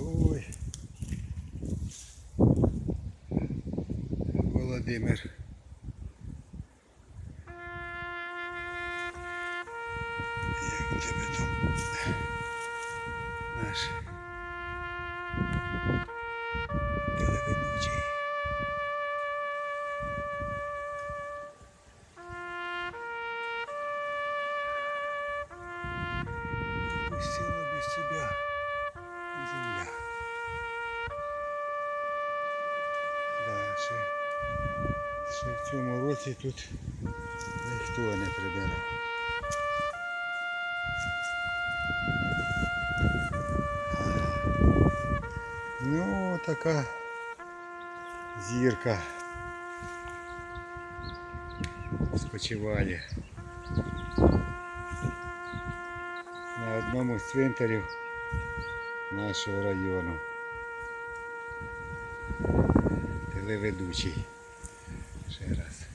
Oy. Valla demir. Yekte beton. В цьому році тут ніхто не прибирав. Ну, така зірка. Спочиває. На одному з цвинтарів нашого району. Телеведучий. Muchas gracias.